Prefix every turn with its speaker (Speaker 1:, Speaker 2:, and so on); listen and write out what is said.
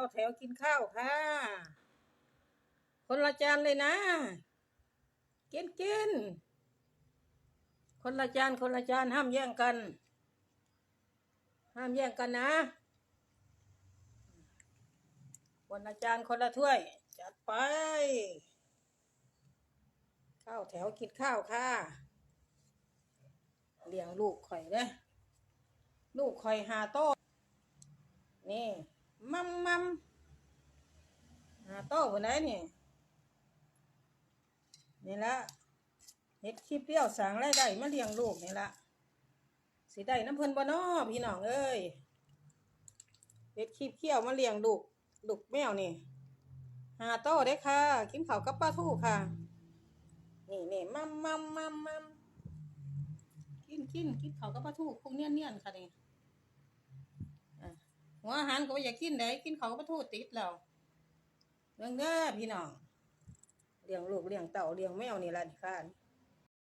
Speaker 1: เอาแถวกินข้าวค่ะ คนละจานเลยนะ กินกิน คนละจานคนละจานห้ามแย่งกัน ห้ามแย่งกันนะ คนละจานคนละถ้วย จัดไป ข้าวแถวกินข้าวค่ะ เลี้ยงลูกข่อยเด้ลูกข่อยหาโต้นี่ มัมมัมหาโต้คนไหนนี่ นี่ละเฮ็ดคลิปเปรี้ยวสางไรายได้มาเลี้ยงลูกนี่ละสิได้น้ำเพิ่นบ่น้อพี่น้องเอ้ยเฮ็ดคลิปเคี่ยวมาเลี้ยงลูกลูกแมวนี่หาโต้ได้ค่ะ กินข้าวกับปลาทูค่ะ นี่นี่มัมมัมมัมมัมกินกินกินข้าวกับปลาทูคงเนียนเนียนๆค่ะนี่ หัวอาหารก็อยากกินไหนกินเขาวกับปลาทูติดแล้วเรื่องเด้อพี่น้องเลี้ยงลูกเลี้ยงเต่าเลี้ยงแมวนี่ล่ะที่ค่ะ